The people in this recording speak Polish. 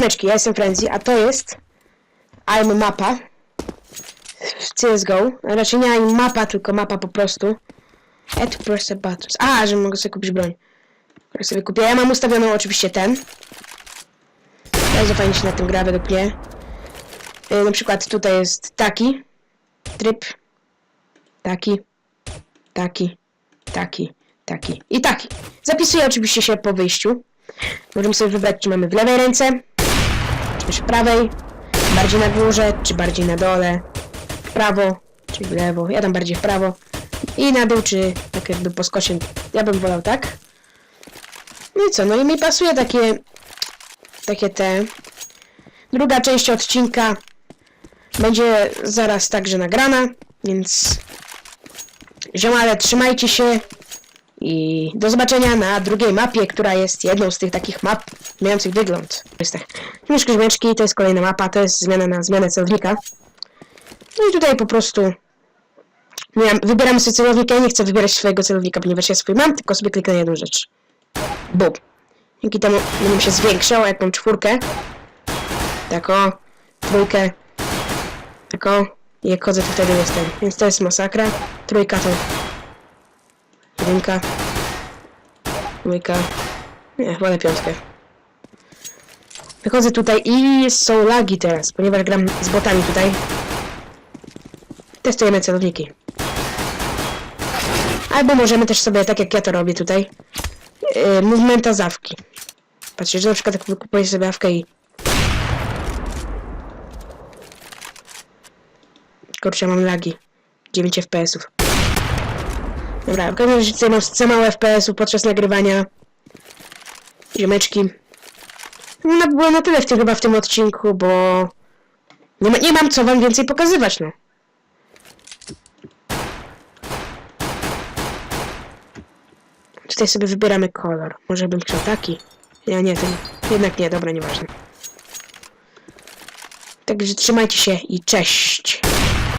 Meczki, ja jestem Frenzy, a to jest I'm mapa w CSGO. Raczej nie I'm mapa, tylko mapa po prostu. Add press buttons. A, że mogę sobie kupić broń. Jak sobie kupię. Ja mam ustawioną oczywiście ten. Bardzo fajnie się na tym gra według mnie. Y, Na przykład tutaj jest taki tryb. Taki. Taki. Taki. Taki. I taki. Zapisuję oczywiście się po wyjściu. Możemy sobie wybrać, czy mamy w lewej ręce, czy w prawej, bardziej na górze, czy bardziej na dole, w prawo, czy w lewo. Ja dam bardziej w prawo. I na dół, czy tak jakby po skosie. Ja bym wolał tak. No i co? No i mi pasuje takie takie te. Druga część odcinka będzie zaraz także nagrana, więc ziomale, trzymajcie się i do zobaczenia na drugiej mapie, która jest jedną z tych takich map mających wygląd. Tak. Mieszki Żmeczki, to jest kolejna mapa, to jest zmiana na zmianę celownika. No i tutaj po prostu nie wiem, wybieramy sobie celownika, ja nie chcę wybierać swojego celownika, ponieważ ja swój mam, tylko sobie kliknę jedną rzecz. Bum. Dzięki temu będę się zwiększał, jak mam czwórkę. Tak o, trójkę. Tak o, i jak chodzę, to wtedy jestem. Więc to jest masakra. Trójka to... Jedynka. Dwójka. Nie, wolę piątkę. Wychodzę tutaj i są lagi teraz, ponieważ gram z botami tutaj. Testujemy celowniki. Albo możemy też sobie, tak jak ja to robię tutaj, yy, movementa zawki. Patrzcie, że na przykład kupuję sobie awkę i... Kurczę, mam lagi. 9 FPS-ów. Dobra, w każdym razie tutaj za mało FPS-ów podczas nagrywania. Ziomeczki. No, było na tyle w tym chyba w tym odcinku, bo... Nie, ma, nie mam co wam więcej pokazywać, no. Tutaj sobie wybieramy kolor. Może bym chciał taki. Ja nie, ten. Jednak nie, dobra, nieważne. Także trzymajcie się i cześć.